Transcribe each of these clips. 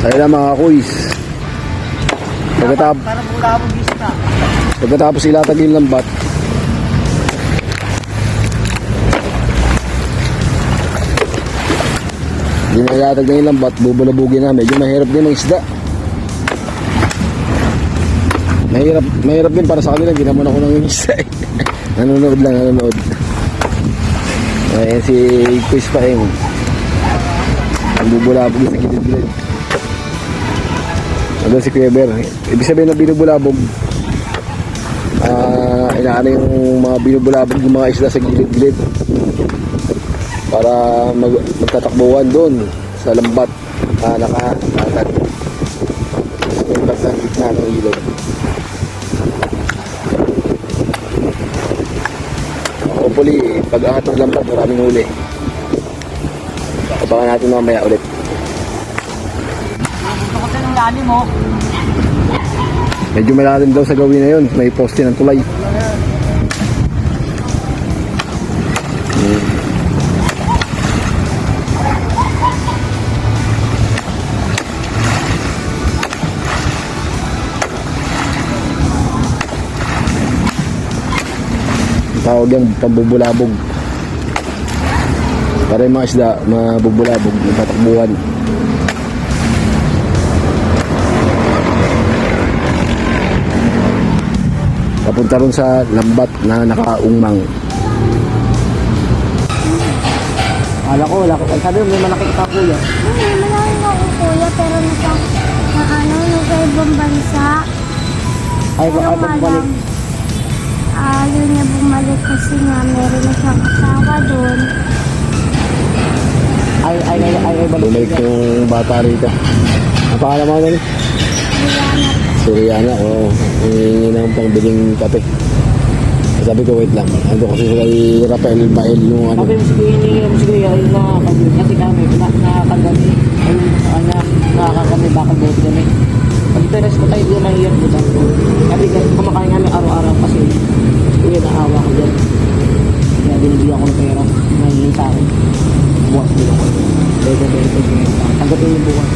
Ayun na mga kuys. Isda. pagkatapos ilatag yung lambat, Hindi na ilatag na yung lambat, bubulabugin na. Medyo mahirap din ang isda. Mahirap, mahirap din para sa kanila. Hindi naman ako ng isda eh. nanonood lang, nanonood. Ayan si Quiz pa eh. Ang bubulabog sa gilid-gilid. Ano si Kuya Ber. Ibig sabihin na binubulabog. Ah, inaano yung mga binubulabog yung mga isla sa gilid-gilid para mag magtatakbuhan doon sa lambat na nakatatag yung ng gitna ng ilog hopefully pag angat ng lambat maraming huli abangan natin mamaya ulit Lalim mo. medyo malalim daw sa gawin na yun. May poste ng tulay. Tawag yung pambubulabog. Para yung mga isda mabubulabog mapatakbuhan papunta ron sa lambat na nakaungmang Kala ko, wala ko. Sabi mo, may malaki ka kuya. Hindi, malaking ako kuya, pero nasa, na ano, nasa ibang bansa. Ay, Pero ay, lang, ayaw niya bumalik kasi nga meron na siyang asawa doon. Ay, ay, ay, ay, ay, balik. bumalik yung bata rito ang pangalan mo nun? Na, Suriana oo humingi ng pangbiling kape sabi ko wait lang ando kasi sa kay Rafael Bael yung ano Sabi mo si kuya, hindi mo si kuya, ay nakakagod. Kasi kami, nakakagami. Ay, sa kanya, nakakagami, bakal buhat kami. Pag teres ko tayo, doon mahirap ko dyan. Sabi kasi kumakain kami araw-araw kasi kuya, naawa ko dyan. Kaya binibigyan ko ng pera. Nahihingin sa akin. Bukas din ako. Bebe, bebe, bebe. Tanggapin yung bukas.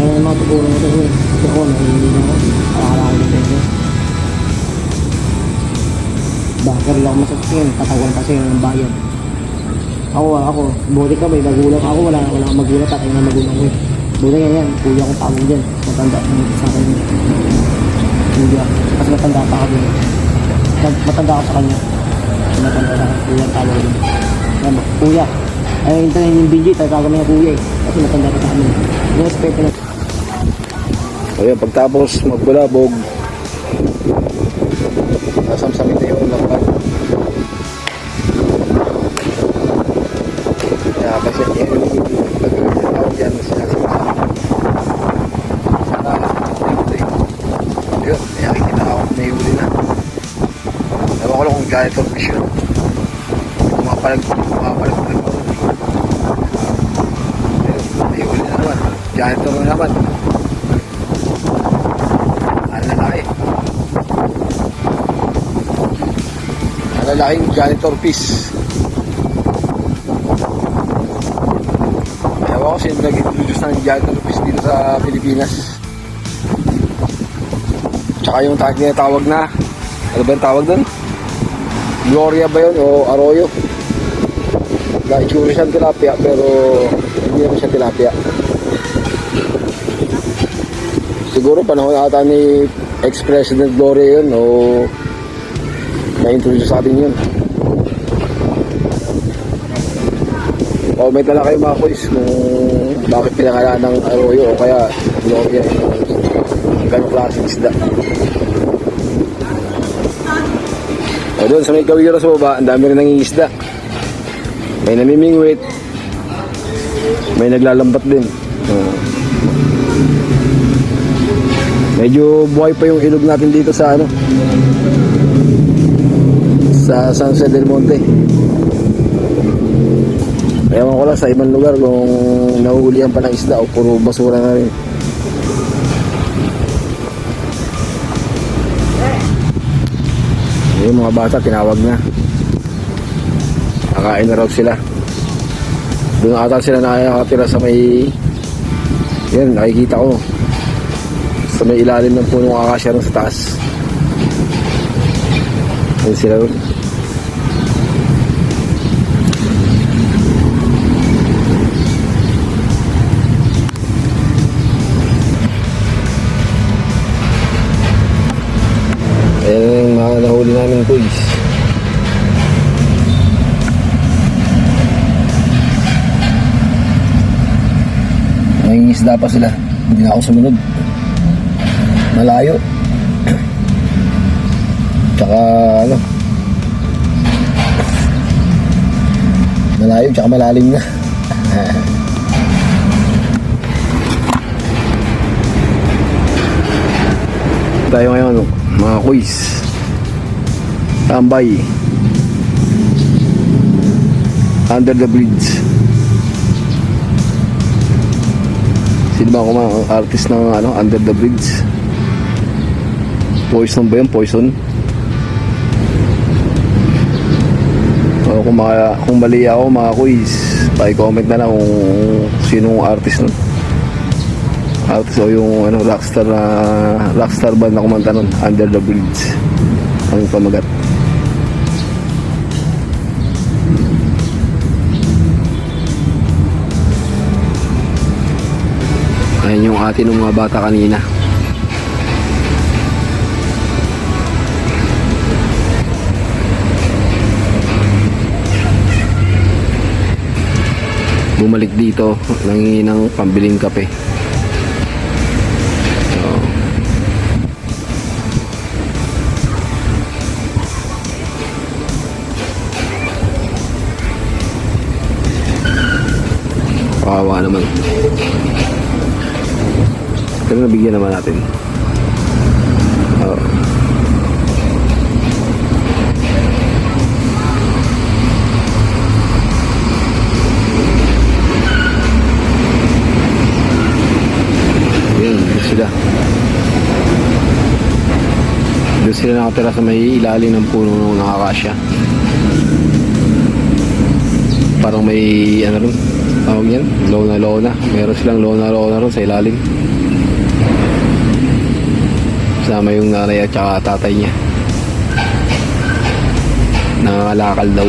Ayaw na mga tutulong ito. eh. Kasi ako, nahihingin ako. Araw-araw ng pera. Bakit lang ako masasakyan, katawan kasi ng bayan. Ako, ako, buti ka may magulang ako, wala, wala akong magulang, tatay na magulang ko eh. Buti nga yan, kuya ko tawag dyan, matanda mo sa akin. Kuya, kasi matanda pa ako. Mat- Matanda ako sa kanya. Matanda akin, kuya tawag dun. Yan, kuya. Ay, hintayin yung BJ, tatawag kami ng kuya eh. Kasi matanda pa sa amin. Yung na. Ayun pagtapos magbulabog nasamsamin na yung lambat kaya kasi yun yung pagkakatawag yan na sinasabi sana yun may nakikita ako may huli na. Ewan ko lang kung ganito fish yun pumapalag pumapalag na may huli na naman. Janitor na naman lalaki ang lalaking janitor piece. Ewan ko sino nag-introduce ng janitor piece dito sa Pilipinas. Tsaka yung tawag niya tawag na. Ano ba yung tawag doon? Gloria ba yun o Arroyo? Itsura siyang tilapia pero hindi naman siya tilapia siguro panahon ata ni ex-president Gloria yun o na-introduce sa atin yun. Comment na lang kayo mga kuys kung bakit pinangalan ng Arroyo o kaya Gloria yung ganong klaseng isda. O doon sa may kawira sa baba ang dami rin nangingisda may namimingwit. May naglalambat din Medyo buhay pa yung ilog natin dito sa ano sa San Jose del Monte. Ewan ko lang sa ibang lugar kung nahuhulihan pa ng isda o puro basura na rin. Yung mga bata tinawag na. Nakain na raw sila. Doon ata sila nakakatira sa may Yan, nakikita ko. Sa may ilalim ng punong akasya rin sa taas. Yan sila ron. Ayan yung mga nahuli namin kuys. May isda pa sila. Hindi na ako sumunod. Malayo. Tsaka ano. Malayo tsaka malalim na. Tayo ngayon, mga quiz. Tambay. Under the bridge. Sino ba ako mga artist ng ano, Under the Bridge? Poison ba yun? Poison? O kung, mga, kung mali ako mga quiz, pa-comment na lang kung sinong artist nun. Artist o yung ano, rockstar na rockstar band na kumanta nun, Under the Bridge. Ang pamagat. Ayan yung atin ng mga bata kanina. Bumalik dito, nangingi ng pambiling kape. So, Kawawa naman. Pero nabigyan naman natin. Sila nakatira sa may ilalim ng puno ng nakakasya. Parang may ano rin, tawag yan, lona lona. Meron silang lona lona rin sa ilalim. Kasama yung nanay at saka tatay niya. Nangangalakal daw.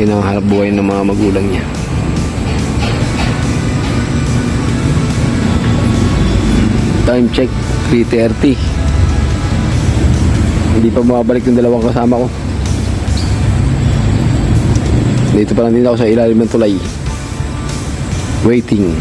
Yun ang hanap buhay ng mga magulang niya. Time check, 3.30. Hindi pa mabalik yung dalawang kasama ko. Dito pa lang din ako sa ilalim ng tulay. Waiting.